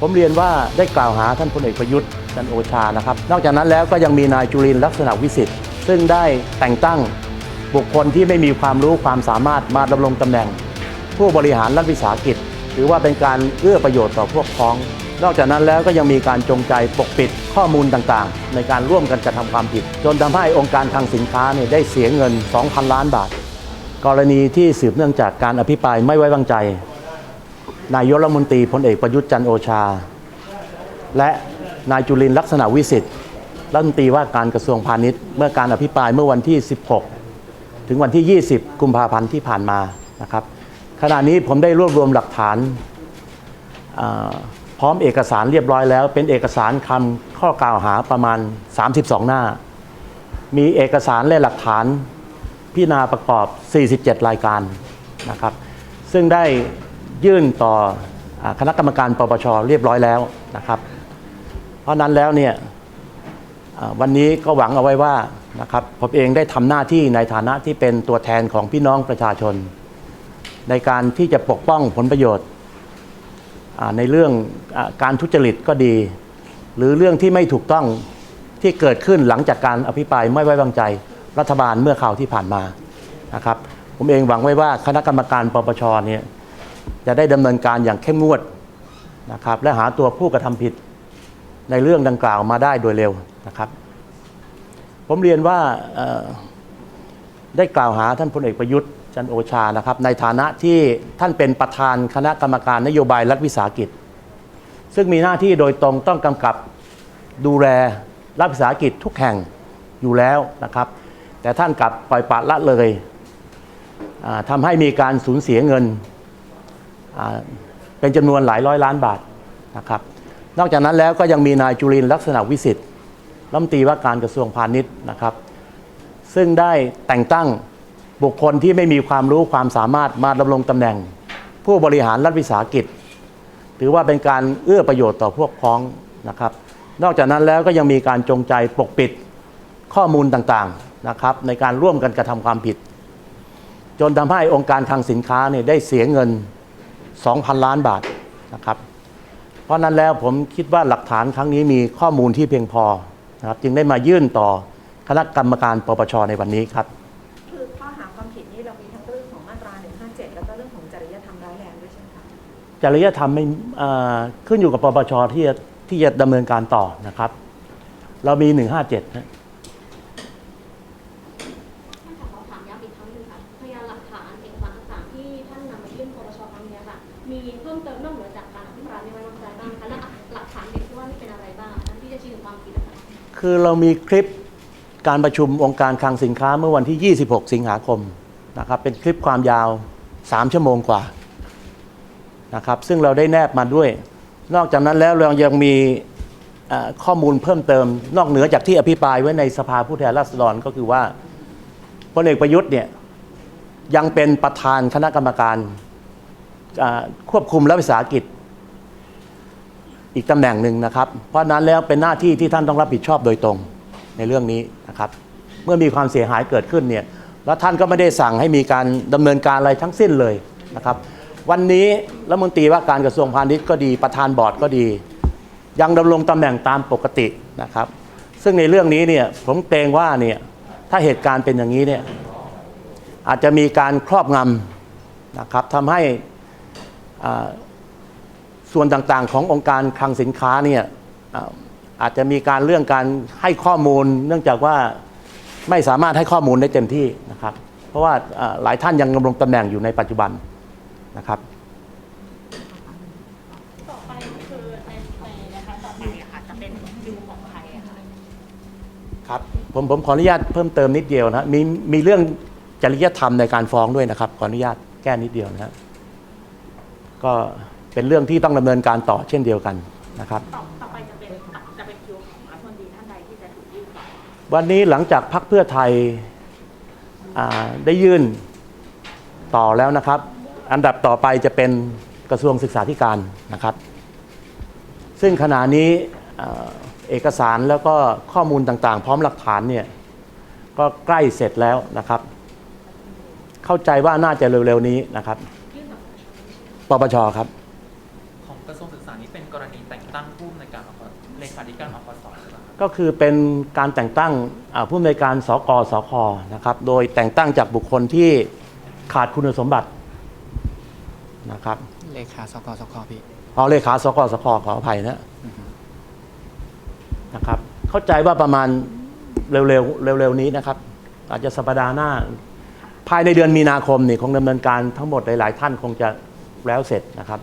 ผมเรียนว่าได้กล่าวหาท่านพลเอกประยุทธ์จันโอชานะครับ นอกจากนั้นแล้วก็ยังมีนายจุลินลักษณะวิสิทธิ์ซึ่งได้แต่งตั้งบุคคลที่ไม่มีความรู้ความสามารถมาดำรงตำแหน่ง ผู้บริหารรัฐวิสาหกิจถือว่าเป็นการเอื้อประโยชน์ต่อพวกพ้อง นอกจากนั้นแล้วก็ยังมีการจงใจปกปิดข้อมูลต่างๆ ในการร่วมกันกระทำความผิด จนทำให้องค์การคลังสินค้าเนี่ยได้เสียเงิน 2,000 ล้านบาท กรณีที่สืบเนื่องจากการอภิปรายไม่ไว้วางใจ นายกรัฐมนตรีพลเอกประยุทธ์จันโอชา และนายจุลินลักษณะวิสิทธิ์รัฐมนตรีว่าการกระทรวงพาณิชย์ เมื่อการอภิปรายเมื่อวันที่ 16 ถึงวันที่ 20 กุมภาพันธ์ที่ผ่านมานะครับขณะนี้ผมได้รวบรวมหลักฐานพร้อมเอกสารเรียบร้อยแล้ว เป็นเอกสารคำข้อกล่าวหาประมาณ 32 หน้า มีเอกสารและหลักฐานพิจารณาประกอบ 47 รายการนะครับ ซึ่งได้ ยื่นต่อคณะกรรมการปปชเรียบร้อยแล้วนะครับ เพราะนั้นแล้วเนี่ยวันนี้ก็หวังเอาไว้ว่านะครับผมเองได้ทำหน้าที่ในฐานะที่เป็นตัวแทนของพี่น้องประชาชน ในการที่จะปกป้องผลประโยชน์ในเรื่องอการทุจริตก็ดี หรือเรื่องที่ไม่ถูกต้องที่เกิดขึ้นหลังจากการอภิปรายไม่ไว้วางใจรัฐบาลเมื่อข่าวที่ผ่านมานะครับผมเองหวังไว้ว่าคณะกรรมการปปชเนี่ย จะได้ดำเนินการอย่างเข้มงวดนะครับและหาตัวผู้กระทำผิดในเรื่องดังกล่าวมาได้โดยเร็วนะครับ ผมเรียนว่าได้กล่าวหาท่านพลเอกประยุทธ์จันโอชานะครับ ในฐานะที่ท่านเป็นประธานคณะกรรมการนโยบายรัฐวิสาหกิจ ซึ่งมีหน้าที่โดยตรงต้องกำกับดูแลรัฐวิสาหกิจทุกแห่งอยู่แล้วนะครับ แต่ท่านกลับปล่อยปละละเลยอ่าทำให้มีการสูญเสียเงิน เป็นจำนวนหลายร้อยล้านบาทนะครับ นอกจากนั้นแล้วก็ยังมีนายจุลินลักษณะวิสิทธิ์รัฐมนตรีว่าการกระทรวงพาณิชย์นะครับ ซึ่งได้แต่งตั้งบุคคลที่ไม่มีความรู้ความสามารถมาดำรงตำแหน่ง ผู้บริหารรัฐวิสาหกิจ ถือว่าเป็นการเอื้อประโยชน์ต่อพวกพ้องนะครับ นอกจากนั้นแล้วก็ยังมีการจงใจปกปิดข้อมูลต่างๆนะครับ ในการร่วมกันกระทำความผิด จนทำให้องค์การคลังสินค้าเนี่ยได้เสียเงิน 2,000 ล้านบาทนะครับ เพราะฉะนั้นแล้วผมคิดว่าหลักฐานครั้งนี้มีข้อมูลที่เพียงพอนะครับจึงได้มายื่นต่อคณะกรรมการปปชในวันนี้ครับ คือข้อหาความผิดนี้เรามีทั้งเรื่องของมาตรา 157 แล้วก็เรื่องของจริยธรรมร้ายแรงด้วยใช่ไหมคะจริยธรรมไม่เอ่อขึ้นอยู่กับปปชที่จะที่จะดำเนินการต่อนะครับ เรามี 157นะ บ้างคะและหลักฐานเด็ดที่ว่านี่เป็นอะไรบ้างที่จะชี้ถึงความผิดนะคะคือเรามีคลิปการประชุมองค์การคลังสินค้าเมื่อวันที่ 26 สิงหาคมนะครับเป็นคลิปความยาว 3 ชั่วโมงกว่านะครับซึ่งเราได้แนบมาด้วย นอกจากนั้นแล้วเรายังมีข้อมูลเพิ่มเติม นอกเหนือจากที่อภิปรายไว้ในสภาผู้แทนราษฎรก็คือว่าพลเอกประยุทธ์เนี่ยยังเป็นประธานคณะกรรมการควบคุมรัฐวิสาหกิจ อีกตำแหน่งหนึ่งนะครับ เพราะนั้นแล้วเป็นหน้าที่ที่ท่านต้องรับผิดชอบโดยตรงในเรื่องนี้นะครับ เมื่อมีความเสียหายเกิดขึ้นเนี่ยแล้วท่านก็ไม่ได้สั่งให้มีการดำเนินการอะไรทั้งสิ้นเลยนะครับ วันนี้รัฐมนตรีว่าการกระทรวงพาณิชย์ก็ดีประธานบอร์ดก็ดี ยังดำรงตำแหน่งตามปกตินะครับ ซึ่งในเรื่องนี้เนี่ยผมเกรงว่าเนี่ยถ้าเหตุการณ์เป็นอย่างนี้เนี่ยอาจจะมีการครอบงำนะครับทำให้อ่า ส่วนต่างๆ ขององค์การคลังสินค้าเนี่ยอ่าอาจจะมีการเรื่องการให้ข้อมูล เนื่องจากว่าไม่สามารถให้ข้อมูลได้เต็มที่นะครับ เพราะว่าอ่าหลายท่านยังดำรงตำแหน่งอยู่ในปัจจุบันนะครับต่อไปคือในในนะคะต่อไปอะค่ะจะเป็นคิวของใครอะคะครับผมผมขออนุญาตเพิ่มเติมนิดเดียวนะมีมีเรื่องจริยธรรมในการฟ้องด้วยนะครับ ขออนุญาตแก้นิดเดียวนะครับก็ เป็นเรื่องที่ต้องดำเนินการต่อเช่นเดียวกันนะครับต่อต่อไปจะเป็นจะเป็นคิวของรัฐมนตรีท่านใดที่จะถูกยื่นต่อวันนี้หลังจากพักเพื่อไทยอ่าได้ยื่นต่อแล้วนะครับ อันดับต่อไปจะเป็นกระทรวงศึกษาธิการนะครับ ซึ่งขณะนี้อ่าเอกสารแล้วก็ข้อมูลต่างๆ พร้อมหลักฐานเนี่ยก็ใกล้เสร็จแล้วนะครับ เข้าใจว่าน่าจะเร็วๆนี้นะครับยื่นต่อปปชครับ รณีแต่งตั้งผู้อำนวยการอปเลขาธิการอปสหรือเปล่าครับก็คือเป็นการแต่งตั้งอ่าผู้อำนวยการสกสคนะครับ โดยแต่งตั้งจากบุคคลที่ขาดคุณสมบัตินะครับเลขาสกสคพี่เอาเลขาสกสคขออภัยนะนะครับ เข้าใจว่าประมาณเร็วๆเร็วๆนี้นะครับ อาจจะสัปดาห์หน้า ภายในเดือนมีนาคมนี่คงดำเนินการทั้งหมดหลายๆท่านคงจะแล้วเสร็จนะครับ